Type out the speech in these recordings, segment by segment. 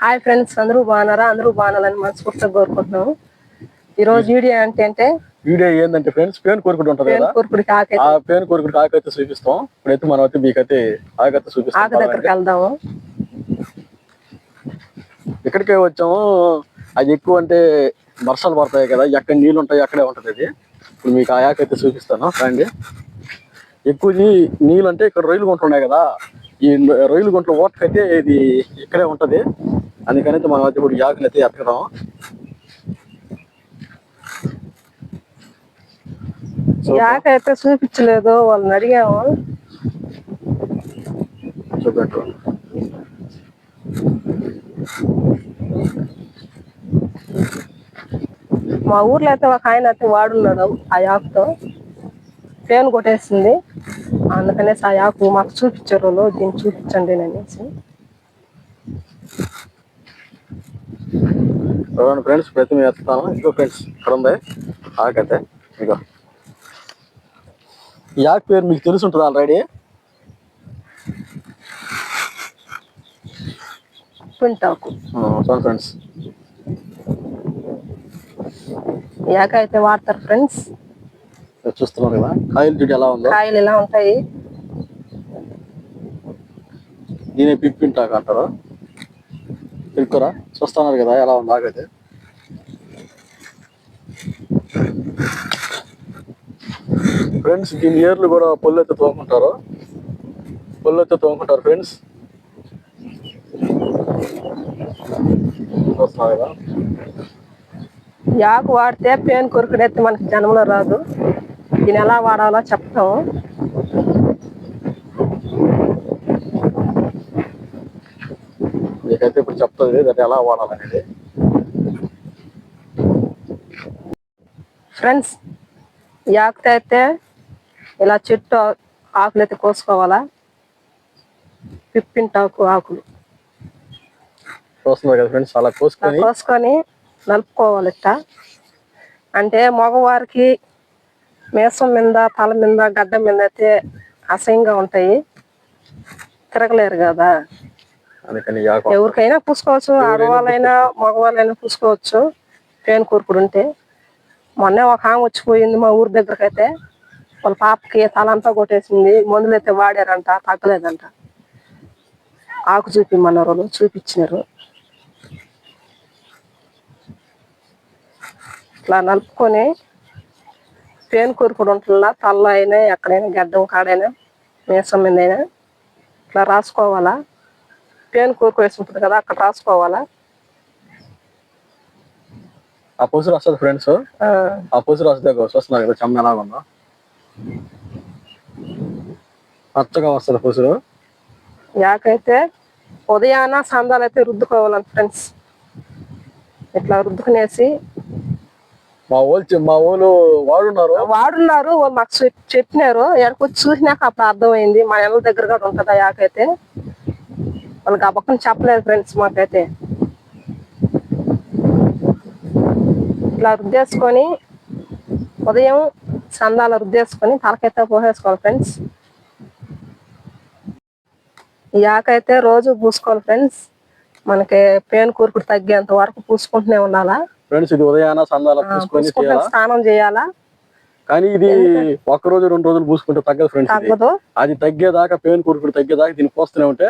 Hi friends అందరూ బాగున్నారా? అందరూ బాగున్నారని మనస్ఫూర్తిగా కోరుకుంటున్నాము. ఈ రోజు వీడియో అంటే అంటే వీడియో ఏంటంటే ఫ్రెండ్స్ పేను కోరుకుంటూ ఉంటది కదా? కూరుకుడి ఆ పేను కోరుకుంటూ ఆకైతే చూపిస్తాం. ఇప్పుడైతే మనం అయితే మీకైతే ఆకైతే ఆకు చూపిస్తాం దగ్గరికి వెళ్దాము. ఇక్కడికే వచ్చాము? అది ఎక్కువ అంటే వర్షాలు పడతాయి కదా ఎక్కడ నీళ్ళు ఉంటాయి అక్కడే ఉంటది అది. ఇప్పుడు మీకు ఆ ఆకైతే చూపిస్తాను. రండి. ఎక్కువ నీళ్ళు అంటే ఇక్కడ రొయ్యలు గుంటలు ఉన్నాయి కదా. ఈ రొయ్యలు గుంటల ఓటకైతే ఇది ఇక్కడే ఉంటది. అందుకని మనం అయితే ఇప్పుడు ఆకులు అయితే ఈ ఆకు అయితే చూపించలేదు వాళ్ళని అడిగాము. చూపెట్టు మా ఊర్లో అయితే ఒక ఆయన అయితే వాడున్నాడు ఆ ఆకుతో పేను కొట్టేసింది. అందుకనేసి ఆ ఆకు మాకు చూపించారు దీన్ని చూపించండి అనేసి. చూడండి ఫ్రెండ్స్ ప్రతి మేము ఎత్తుతాను ఇదిగో ఫ్రెండ్స్ ఇక్కడ ఉంది. ఆకైతే ఇదిగో. ఈ ఆకు పేరు మీకు తెలిసి ఉంటుంది ఆల్రెడీ పింటాకు చూడండి ఫ్రెండ్స్ ఆకు అయితే వాడతారు ఫ్రెండ్స్ చూస్తున్నారు కదా? కాయలు చూడు ఎలా ఉందో? కాయలు ఇలా ఉంటాయి? దీని పిప్పింటాకు అంటారు. పిలుకురా? చూస్తున్నారు కదా ఎలా ఉంది? ఆగైతే. ఫ్రెండ్స్ దీని ఏర్లు కూడా పొల్లు అయితే తోముకుంటారు. పొల్లు అయితే తోముకుంటారు ఫ్రెండ్స్ చూస్తున్నారు కదా. ఈ వాడితే పేను కొరుకుడైతే మనకి జన్మలో రాదు. దీన్ని ఎలా వాడాలో చెప్తాము మీకైతే ఇప్పుడు చెప్తుంది దాన్ని ఎలా వాడాలనేది. ఫ్రెండ్స్ ఈ ఆకుతో అయితే ఇలా చెట్టు ఆకులు అయితే కోసుకోవాలా? పిప్పింటాకు ఆకులు. చూస్తున్నారు కదా ఫ్రెండ్స్ అలా కోసుకొని కోసుకొని నలుపుకోవాలి ఇట్ట అంటే మగవారికి మేసం మీద తల మీద గడ్డ మీద అయితే అసహ్యంగా ఉంటాయి. తిరగలేరు కదా. అందుకని ఎవరికైనా పూసుకోవచ్చు ఆడవాళ్ళైనా మగవాళ్ళైనా పూసుకోవచ్చు. పేను కూరుకుడు ఉంటే మొన్నే ఒక ఆమె వచ్చిపోయింది మా ఊరి దగ్గరకు అయితే వాళ్ళ పాపకి తలంతా కొట్టేసింది మందులు అయితే వాడారంట తగ్గలేదంట. ఆకు చూపిమన్నారు వాళ్ళు చూపించినారు. ఇట్లా నలుపుకొని పేను కూరుకుడు ఉంటుందా తల్ల అయినా ఎక్కడైనా గడ్డం కాడైనా మీసం మీద అయినా ఇట్లా రాసుకోవాలా? పేను కూరుకు వేసి ఉంటుంది కదా అక్కడ రాసుకోవాలా? ఆ వస్తుంది ఫ్రెండ్స్ ఆ, పొసురు వస్తుంది చూస్తున్నారు కదా చెమ్మ ఎలా ఉందో పచ్చగా వస్తుంది పొసురు యాకైతే ఉదయాన సందాలు అయితే రుద్దుకోవాలంట ఫ్రెండ్స్ ఇట్లా రుద్దుకునేసి మా వాళ్ళు చె- మా వాళ్ళు వాడున్నారు. వాడున్నారు వాళ్ళు మాకు చెప్- చెప్పినారు. ఎక్కడికి చూసినాక అప్పుడు అర్థమైంది. మా నెల దగ్గర కూడా ఉంటుంది యాకైతే? వాళ్ళకి ఆ పక్కన చెప్పలేదు ఫ్రెండ్స్ మాకైతే. ఇట్లా రుద్దేసుకొని ఉదయం సందాలు రుద్దేసుకొని తలకైతే పోసేసుకోవాలి ఫ్రెండ్స్ ఈ ఆకైతే రోజు పూసుకోవాలి ఫ్రెండ్స్ మనకి పేను కూరుకుడు తగ్గేంత వరకు పూసుకుంటూనే ఉండాలా? ఫ్రెండ్స్ ఇది ఉదయాన సందాల పూసుకొని స్నానం చేయాలా? కానీ ఇది ఒక్క రోజు రెండు రోజులు పూసుకుంటే తగ్గదు ఫ్రెండ్స్ అది తగ్గేదాకా పెయిన్ కూరుకుడు తగ్గేదాకా దీన్ని పోస్తూనే ఉంటే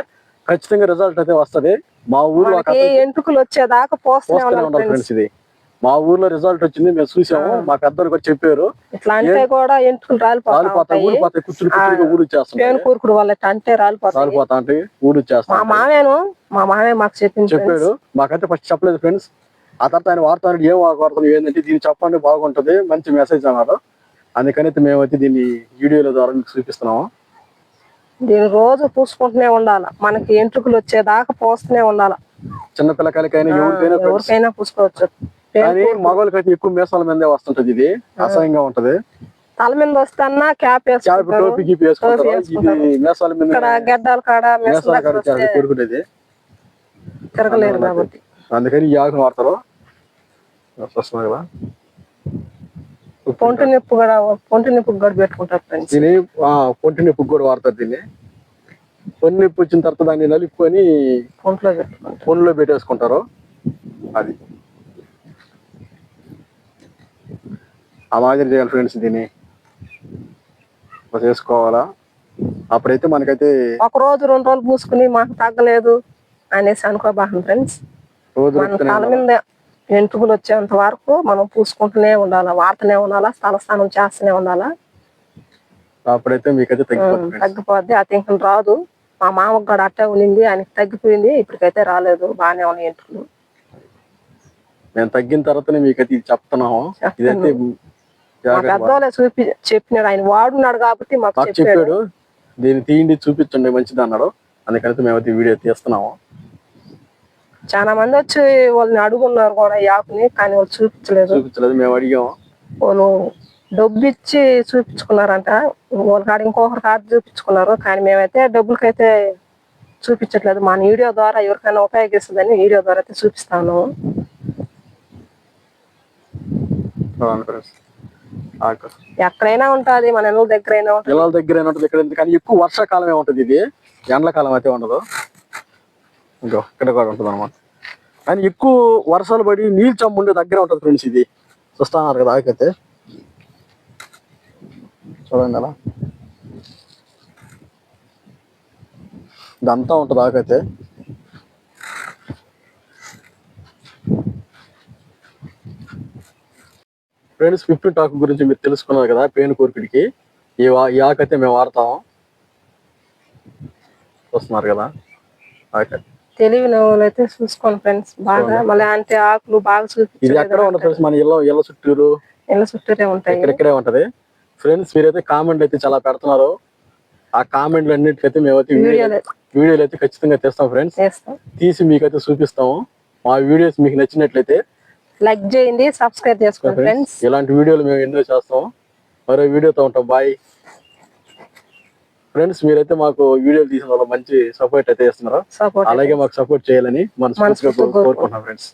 ఖచ్చితంగా రిజల్ట్ అయితే వస్తది. మా ఊరు మనకి ఎంటుకలు వచ్చేదాకా పోస్తూనే ఉండాలి ఫ్రెండ్స్ ఇది. మా ఊర్లో రిజల్ట్ వచ్చింది మేము చూసాము. మా పెద్దలు కూడా చెప్పారు. ఇట్లా అంటే కూడా ఎంటుకలు రాలిపోతాయి కుచ్చులు కుచ్చులుగా కూరుకుడు వాళ్ళ అంటే రాలిపోతాయి. రాలిపోతా అంటే ఊడి మా మామేను మా మామే మాకు చెప్పింది. చెప్పాడు. మాకైతే ఫస్ట్ చెప్పలేదు ఫ్రెండ్స్ ఆ తర్వాత ఆయన వాడతాను ఏం వాడతాను ఏంటంటే దీన్ని చెప్పండి బాగుంటది మంచి మెసేజ్ అన్నారు. అందుకని అయితే మేమైతే దీన్ని వీడియోల ద్వారా మీకు చూపిస్తున్నాము. దీన్ని రోజు పూసుకుంటూనే ఉండాలి. మనకి ఎంట్రుకలు వచ్చేదాకా పోస్తూనే ఉండాలి. చిన్న పిల్లకాయలకైనా ఎవరికైనా పూసుకోవచ్చు. కానీ మగవాళ్ళకైతే ఎక్కువ మీసాల మీదే వస్తుంటది ఇది. అసహ్యంగా ఉంటది. తల మీద వస్తానా క్యాప్ గడ్డాల కాడ కొడుకునేది తిరగలేరు కాబట్టి. అందుకని ఈ ఆకును వాడతారు. వస్తున్నారు కదా పొంటి నొప్పి కూడా పొంటి నొప్పి కూడా పెట్టుకుంటారు ఫ్రెండ్స్ దీన్ని ఆ, పొంటి నొప్పికి కూడా వాడతారు దీన్ని. పొన్ను నొప్పి వచ్చిన తర్వాత దాన్ని నలుపుకొని ఒంట్లో పెట్టుకుంటాం పొన్నులో పెట్టేసుకుంటారు. అది. ఆ మాదిరి చేయాలి ఫ్రెండ్స్ దీన్ని. చేసుకోవాలా అప్పుడైతే మనకైతే ఒక రోజు రెండు రోజులు పూసుకుని మాకు తగ్గలేదు అనేసి అనుకోబాకండి ఫ్రెండ్స్ రోజు మీద వెంట్రుకలు వచ్చేంత వరకు మనం పూసుకుంటూనే ఉండాలా వాడుతూనే ఉండాలా తలస్నానం చేస్తూనే ఉండాలా? అప్పుడైతే మీకైతే. తగ్గిపోద్ది అది ఇంకా రాదు. మా మామకు కూడా అట్టే ఉండింది ఆయనకి తగ్గిపోయింది ఇప్పటికైతే రాలేదు. బాగానే ఉన్నాయి వెంట్రుకలు. మేము తగ్గిన తర్వాతనే మీకైతే ఇది చెప్తున్నాము. ఇదైతే పెద్దోళ్ళే చూపి చెప్పినాడు. ఆయన వాడున్నాడు కాబట్టి మాకు మాకు చెప్పాడు. చెప్పాడు. దీన్ని తీయండి చూపించండి మంచిది అన్నాడు. అందుకని మేమైతే వీడియో తీస్తున్నాము. చాలా మంది వచ్చి వాళ్ళని అడుగున్నారు కూడా ఆకుని కానీ వాళ్ళు చూపించలేదు. చూపించలేదు మేము అడిగాము వాళ్ళు డబ్బు ఇచ్చి చూపించుకున్నారంట. వాళ్ళ కాడ ఇంకొకరి కాడ చూపించుకున్నారు కానీ మేమైతే డబ్బులకైతే చూపించట్లేదు. మన వీడియో ద్వారా ఎవరికైనా ఉపయోగిస్తుందని వీడియో ద్వారా అయితే చూపిస్తాను. ఎక్కడైనా ఉంటుంది మన ఇళ్ళ దగ్గర అయినా ఉంటుంది. పిల్లల దగ్గర ఉంటుంది ఇక్కడ. కానీ ఎక్కువ వర్షాకాలమే ఉంటుంది ఇది. ఎండాకాలం అయితే ఉండదు. ఇంకో ఇక్కడ కూడా ఉంటుంది అనమాట కానీ ఎక్కువ వర్షాలు పడి నీళ్ళు చంపు ఉండే దగ్గర ఉంటుంది ఫ్రెండ్స్ ఇది. చూస్తున్నారు కదా ఆకైతే చూడండి అలా. ఇదంతా ఉంటుంది ఆకైతే ఫ్రెండ్స్ ఫిఫ్టీన్ టాక్ గురించి మీరు తెలుసుకున్నారు కదా పేను కోరికడికి ఈ ఈ ఆకైతే మేము వాడతాము వస్తున్నారు కదా. ఆకైతే తెలివిన వాళ్ళు అయితే చూసుకోండి ఫ్రెండ్స్. బాగా మళ్ళీ అంటే ఆకులు బాగా ఇది ఎక్కడ చూపించలేదు ఉండదు ఫ్రెండ్స్? మన ఇళ్ళ ఇళ్ళ చుట్టూరు? ఇళ్ళ చుట్టూరే ఉంటాయి. ఇక్కడిక్కడే ఉంటది? ఫ్రెండ్స్ మీరైతే కామెంట్లు అయితే చాలా పెడుతున్నారు. ఆ కామెంట్లు అన్నిటికైతే మేమైతే వీడియోలు వీడియోలు. అయితే ఖచ్చితంగా తెస్తాం ఫ్రెండ్స్. తీసి మీకైతే చూపిస్తాము. మా వీడియోస్ మీకు నచ్చినట్లయితే లైక్ చేయండి సబ్స్క్రైబ్ చేసుకోండి ఫ్రెండ్స్. ఇలాంటి వీడియోలు మేము ఎన్నో చేస్తాం. మరో వీడియోతో ఉంటాం. బాయ్. ఫ్రెండ్స్ మీరైతే మాకు వీడియోలు తీసిన వల్ల మంచి సపోర్ట్ అయితే ఇస్తున్నారు సపోర్ట్ అలాగే మాకు సపోర్ట్ చేయాలని మనస్ఫూర్తిగా కోరుకుంటున్నాం ఫ్రెండ్స్